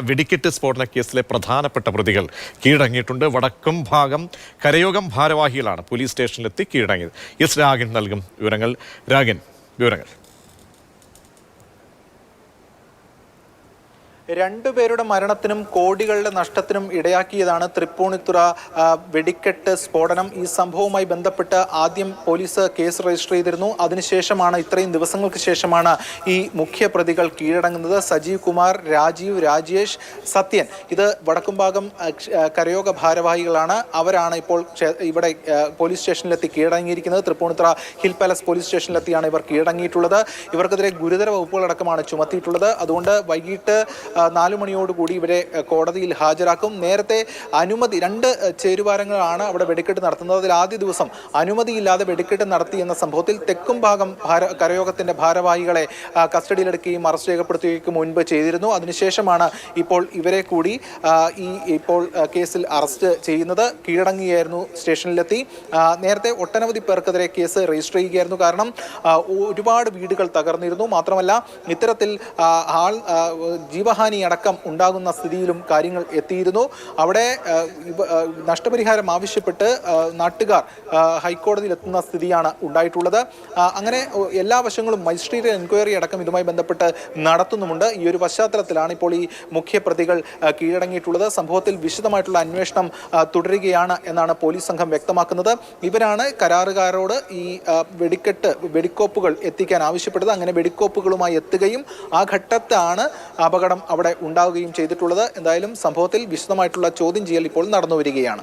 വെടിക്കെട്ട് സ്ഫോടന കേസിലെ പ്രധാനപ്പെട്ട പ്രതികൾ. കീഴടങ്ങിയിട്ടുണ്ട് വടക്കും ഭാഗം കരയോഗം ഭാരവാഹികളാണ്. പോലീസ് സ്റ്റേഷനിലെത്തി കീഴടങ്ങിയത്. എസ് രാഗൻ നൽകും വിവരങ്ങൾ. രാഗൻ വിവരങ്ങൾ. രണ്ടുപേരുടെ മരണത്തിനും കോടികളുടെ നഷ്ടത്തിനും ഇടയാക്കിയതാണ് തൃപ്പൂണിത്തുറ വെടിക്കെട്ട് സ്ഫോടനം. ഈ സംഭവവുമായി ബന്ധപ്പെട്ട് ആദ്യം പോലീസ് കേസ് രജിസ്റ്റർ ചെയ്തിരുന്നു. അതിനുശേഷമാണ് ഇത്രയും ദിവസങ്ങൾക്ക് ശേഷമാണ് ഈ മുഖ്യ പ്രതികൾ കീഴടങ്ങുന്നത്. സജീവ് കുമാർ രാജീവ് രാജേഷ് സത്യൻ. ഇത് വടക്കുംഭാഗം കരയോഗ ഭാരവാഹികളാണ്. അവരാണ് ഇപ്പോൾ ഇവിടെ പോലീസ് സ്റ്റേഷനിലെത്തി കീഴടങ്ങിയിരിക്കുന്നത്. തൃപ്പൂണിത്തുറ ഹിൽ പാലസ് പോലീസ് സ്റ്റേഷനിലെത്തിയാണ് ഇവർ കീഴടങ്ങിയിട്ടുള്ളത്. ഇവർക്കെതിരെ ഗുരുതര വകുപ്പുകളടക്കമാണ് ചുമത്തിയിട്ടുള്ളത്. അതുകൊണ്ട് വൈകിട്ട് നാല് മണിയോടുകൂടി ഇവരെ കോടതിയിൽ ഹാജരാക്കും. നേരത്തെ അനുമതി രണ്ട് ചേരുവാരങ്ങളാണ് അവിടെ വെടിക്കെട്ട് നടത്തുന്നത്. അതിൽ ആദ്യ ദിവസം അനുമതിയില്ലാതെ വെടിക്കെട്ട് നടത്തി എന്ന സംഭവത്തിൽ തെക്കും ഭാഗം ഭാര കരയോഗത്തിന്റെ ഭാരവാഹികളെ കസ്റ്റഡിയിലെടുക്കുകയും അറസ്റ്റ് രേഖപ്പെടുത്തുകയും മുൻപ് ചെയ്തിരുന്നു. അതിനുശേഷമാണ് ഇപ്പോൾ ഇവരെ കൂടി ഈ ഇപ്പോൾ കേസിൽ അറസ്റ്റ് ചെയ്യുന്നത്. കീഴടങ്ങിയായിരുന്നു സ്റ്റേഷനിലെത്തി. നേരത്തെ ഒട്ടനവധി പേർക്കെതിരെ കേസ് രജിസ്റ്റർ ചെയ്യുകയായിരുന്നു. കാരണം ഒരുപാട് വീടുകൾ തകർന്നിരുന്നു. മാത്രമല്ല ഇത്തരത്തിൽ ആൾ ആ, ജീവഹാനി അടക്കം ഉണ്ടാകുന്ന സ്ഥിതിയിലും കാര്യങ്ങൾ എത്തിയിരുന്നു. അവിടെ നഷ്ടപരിഹാരം ആവശ്യപ്പെട്ട് നാട്ടുകാർ ഹൈക്കോടതിയിൽ എത്തുന്ന സ്ഥിതിയാണ് ഉണ്ടായിട്ടുള്ളത്. അങ്ങനെ എല്ലാ വശങ്ങളും മജിസ്ട്രേറ്റ് എൻക്വയറി അടക്കം ഇതുമായി ബന്ധപ്പെട്ട് നടത്തുന്നുമുണ്ട്. ഈ ഒരു പശ്ചാത്തലത്തിലാണ് ഇപ്പോൾ ഈ മുഖ്യപ്രതികൾ കീഴടങ്ങിയിട്ടുള്ളത്. സംഭവത്തിൽ വിശദമായിട്ടുള്ള അന്വേഷണം തുടരുകയാണ് എന്നാണ് പോലീസ് സംഘം വ്യക്തമാക്കുന്നത്. ഇവരാണ് കരാറുകാരോട് ഈ വെടിക്കെട്ട് വെടിക്കോപ്പുകൾ എത്തിക്കാൻ ആവശ്യപ്പെട്ടത്. അങ്ങനെ വെടിക്കോപ്പുകളുമായി എത്തുകയും ആ ഘട്ടത്താണ് അപകടം അവിടെ ഉണ്ടാവുകയും ചെയ്തിട്ടുള്ളത്. എന്തായാലും സംഭവത്തിൽ വിശദമായിട്ടുള്ള ചോദ്യം ചെയ്യൽ ഇപ്പോൾ നടന്നു വരികയാണ്